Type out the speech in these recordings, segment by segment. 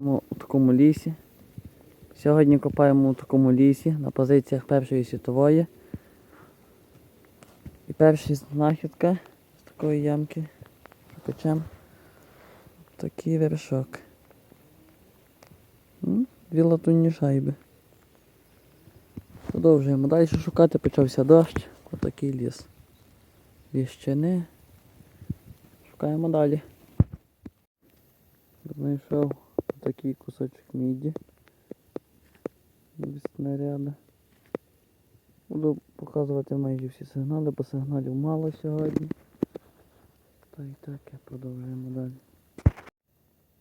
У такому лісі. Сьогодні копаємо у такому лісі на позиціях Першої світової. І перша знахідка з такої ямки. Печем. Такий вершок. Дві латунні шайби. Продовжуємо. Далі шукати почався дощ. Отакий ліс. Ліщини. Шукаємо далі. Знайшов такий кусочок міді. Без снаряда. Буду показувати майже всі сигнали, бо сигналів мало сьогодні. Та і таке продовжуємо далі.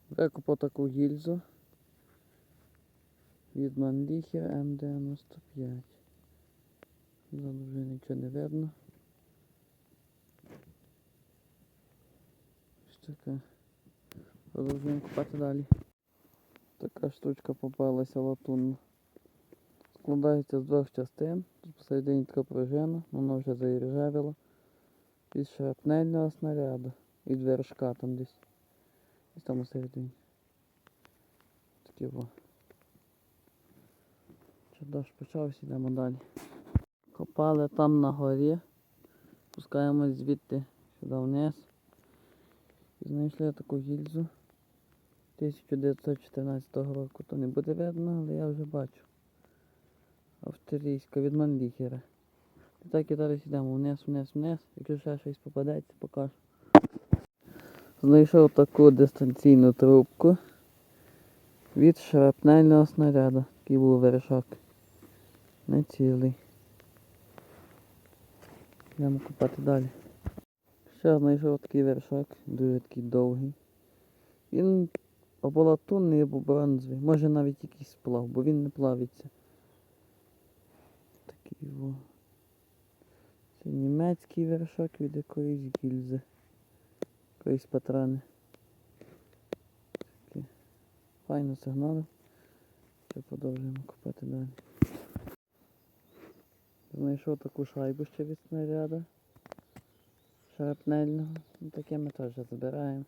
Викопав таку гільзу від Манліхер М95. Ззаду вже нічого не видно. Ось таке. Продовжуємо копати далі. Така штучка попалася латунна. Складається з двох частин. Тут посередині така пружина, воно вже заіржавіло. Із шрапнельного снаряду. І вершка там десь. Ось там усередині. Такі во. Дощ почався, йдемо далі. Копали там на горі. Спускаємось звідти сюди вниз. І знайшли таку гільзу 1914 року. То не буде видно, але я вже бачу. Австрійська від Манліхера. І так і зараз йдемо вниз, вниз, вниз. Якщо ще щось попадеться, покажу. Знайшов таку дистанційну трубку від шрапнельного снаряду. Такий був вершок. Не цілий. Йдемо купати далі. Ще знайшов такий вершок, дуже такий довгий. Він або латунний, або бронзовий. Може навіть якийсь сплав, бо він не плавиться. Такий во. Це німецький вершок від якоїсь гільзи. Якоїсь патрани. Такі. Файно сигнали. Ще продовжуємо купати далі. Знайшов таку шайбу ще від снаряда. Шрапнельного. Ну, таке ми теж збираємо.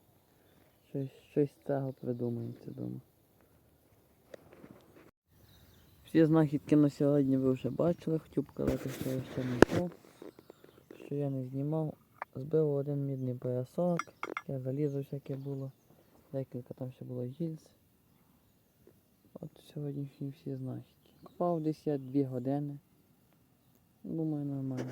Щось, щось з цього придумаємо це дома. Всі знахідки на сьогодні ви вже бачили. Хотів показати, що я ще не знайшов. Що я не знімав. Збив один мідний поясок. Я залізо всяке було. Декілька там ще було гільз. От сьогоднішні всі знахідки. Купав десь я 2 години. Думаю, нормально.